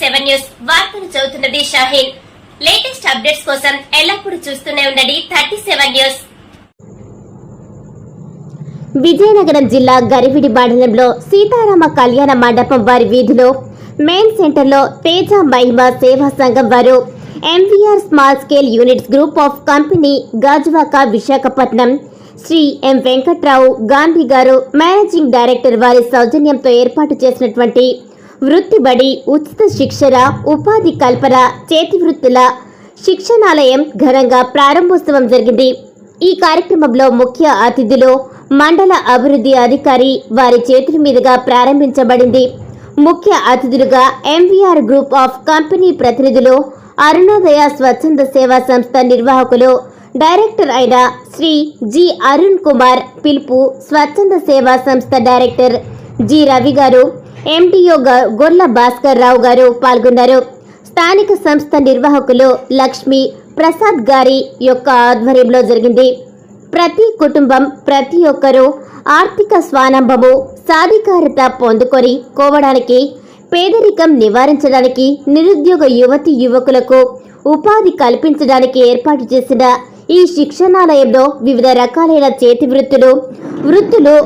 Seven news వార్తలు చదువుతున్నది Shaheen. Latest updates కోసం ఎల్లప్పుడూ చూస్తూనే ఉండండి థర్టీ సెవెన్ న్యూస్ విజయనగరం జిల్లా గరివిడి మండలంలో సీతారామ కళ్యాణ మండపం వారి వీధిలో మెయిన్ సెంటర్లో తేజ మహిమ సేవా సంఘం వారు. MVR small scale units group of company Gajuwaka Visakhapatnam. Shri M Venkatrao Gandhi garu managing director వారి సౌజన్యంతో ఏర్పాటు చేసినటువంటి వృత్తిబడి ఉచిత శిక్షణ ఉపాధి కల్పన చేతి వృత్తుల శిక్షణాలయం ఘనంగా ప్రారంభోత్సవం జరిగింది. ఈ కార్యక్రమంలో ముఖ్య అతిథులు మండల అభివృద్ధి అధికారి వారి చేతుల మీదుగా ప్రారంభించబడింది. ముఖ్య అతిథులుగా ఎంవీఆర్ గ్రూప్ ఆఫ్ కంపెనీ ప్రతినిధులు అరుణోదయ స్వచ్ఛంద సేవా సంస్థ నిర్వాహకులు డైరెక్టర్ అయిన శ్రీ జి అరుణ్ కుమార్ పిలుపు స్వచ్ఛంద సేవా సంస్థ డైరెక్టర్ జి రవి గారు ఎండిఓ గొల్ల భాస్కర్ రావు గారు పాల్గొన్నారు. స్థానిక సంస్థ నిర్వాహకులు లక్ష్మి ప్రసాద్ గారి యొక్క ఆధ్వర్యంలో జరిగింది. ప్రతి కుటుంబం ప్రతి ఒక్కరూ ఆర్థిక స్వానంభము సాధికారత పొందుకొని కోవడానికి పేదరికం నివారించడానికి నిరుద్యోగ యువతి యువకులకు ఉపాధి కల్పించడానికి ఏర్పాటు చేసిన ఈ శిక్షణాలయంలో వివిధ రకాలైన చేతి వృత్తులు వృత్తులు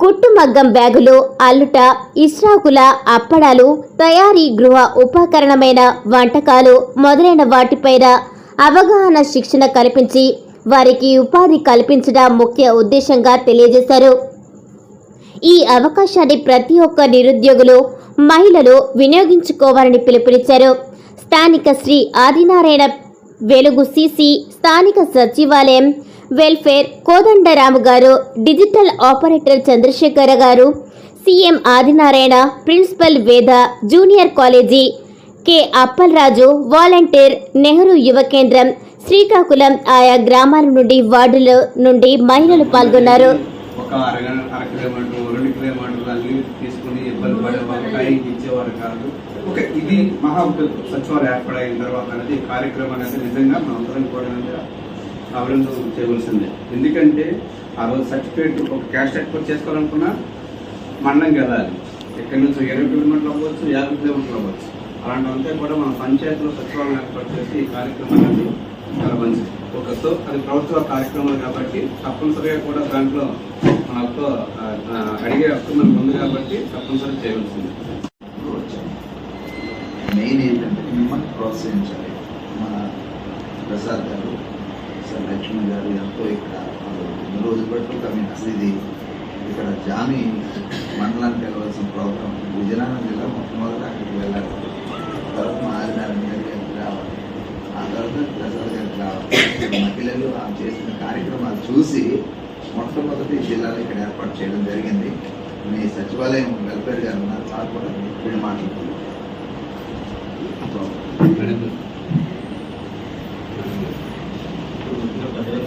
కుట్టుమగ్గం బ్యాగులు అల్లుట ఇస్రాకుల అప్పడాలు తయారీ గృహ ఉపకరణమైన వంటకాలు మొదలైన వాటిపైన అవగాహన శిక్షణ కల్పించి వారికి ఉపాధి కల్పించడం ముఖ్య ఉద్దేశంగా తెలియజేశారు. ఈ అవకాశాన్ని ప్రతి ఒక్క నిరుద్యోగులు మహిళలు వినియోగించుకోవాలని పిలుపునిచ్చారు. స్థానిక శ్రీ ఆదినారాయణ వెలుగు సిసి స్థానిక సచివాలయం వెల్ఫేర్ కోదండరాము గారు digital operator Chandrasekhara garu CM Adinarayana principal Veda junior college K Appalaraju volunteer Nehru Yuva Kendra Srikakulam ఆయా గ్రామాల నుండి వార్డుల నుండి మహిళలు పాల్గొన్నారు. ఒక అర అర కిలోమీటర్ రెండు కిలోమీటర్లు అన్ని తీసుకుని ఇబ్బంది టైంకి ఇచ్చేవారు కాదు. ఓకే ఇది మహా సచివాలయం ఏర్పడైన తర్వాత అనేది ఈ కార్యక్రమం అనేది నిజంగా మనం అందరం కూడా అభినందన చేయవలసిందే. ఎందుకంటే ఆ రోజు సర్టిఫికేట్ ఒక క్యాష్ ఎక్స్పోర్ట్ చేసుకోవాలనుకున్నా మండలం వెళ్ళాలి. ఎక్కడి నుంచి ఇరవై కిలోమీటర్లు అవ్వచ్చు యాభై కిలోమీటర్లు అవ్వచ్చు. అలాంటివంతా కూడా మన పంచాయతీలో సచివాలయం ఏర్పాటు చేసి ఈ కార్యక్రమాన్ని చాలా మంచిది ఒక సో అది ప్రభుత్వ కార్యక్రమాలు కాబట్టి తప్పనిసరిగా కూడా దాంట్లో మన హక్కు, అడిగే హక్కు మనకు ఉంది కాబట్టి తప్పనిసరి చేయవలసింది. మెయిన్ ఏంటంటే మిమ్మల్ని ప్రోత్సహించాలి. మన ప్రసాద్ గారు సార్ లక్ష్మణ్ గారు ఎంతో ఇక్కడ వాళ్ళు రోజులు పట్టు మీకు అసలు ఇది ఇక్కడ జామి మండలానికి వెళ్ళవలసిన ప్రోగ్రాం విజయనగరం జిల్లా మొట్టమొదటి అక్కడికి వెళ్ళాలి తర్వాత ఆదినారాయణ గారికి రావాలి. ఆ తర్వాత ప్రసాద్ గారికి రావాలి. మహిళలు ఆ చేసిన కార్యక్రమాలు చూసి మొట్టమొదటి జిల్లాలో ఇక్కడ ఏర్పాటు చేయడం జరిగింది. మీ సచివాలయం వెల్ఫేర్ గారు ఉన్నారు. వారు కూడా వీళ్ళు మాట్లాడుతున్నారు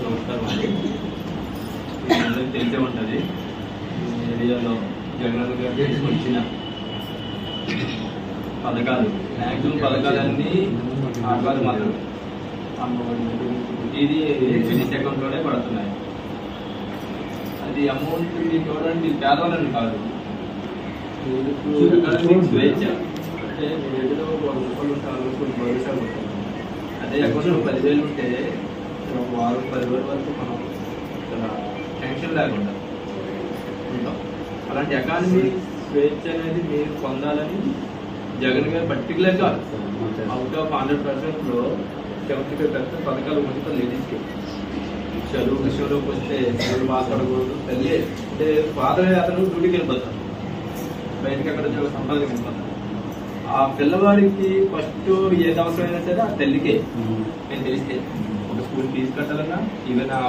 నమస్కారం అందరికీ తెలిసే ఉంటుంది ఈ ఏరియాలో జగన్ గారు తీసుకొచ్చిన పథకాలు మ్యాక్సిమం పథకాలన్నీ ఆడవాళ్ళు మాత్రమే. ఇది ఫినిష్ అకౌంట్లోనే పడుతున్నాయి. అది అమౌంట్ చూడండి పేదవాళ్ళని కాదు. స్వేచ్ఛ. అంటే ఒక వంద రూపాయలు ఉంటారు కొన్ని భవిష్యత్తు ఉంటుంది అదే అకౌంట్లో పదివేలు ఉంటే వారం పది రోజుల వరకు మనం ఇక్కడ టెన్షన్ లేకుండా. ఉంటాం. అలాంటి ఎకానమీ స్వేచ్ఛ అనేది మీరు పొందాలని జగన్ గారు పర్టికులర్గా అవుట్ ఆఫ్ హండ్రెడ్ పర్సెంట్లో సెవెంటీ ఫైవ్ పర్సెంట్ పథకాలు మొత్తం లేడీస్కి చదువు విషయంలోకి వస్తే చదువు బాధపడకూడదు. తల్లి అంటే ఫాదర్ అతను డ్యూటీకి వెళ్ళిపోతాడు. బయటకి అక్కడ వెళ్ళిపోతాడు ఆ పిల్లవాడికి ఫస్ట్ ఏది అవసరమైనా సరే ఆ తల్లికే. నేను తెలిస్తే. ఒక స్కూల్ ఫీజు కట్టాలన్నా ఈవెన్ ఆ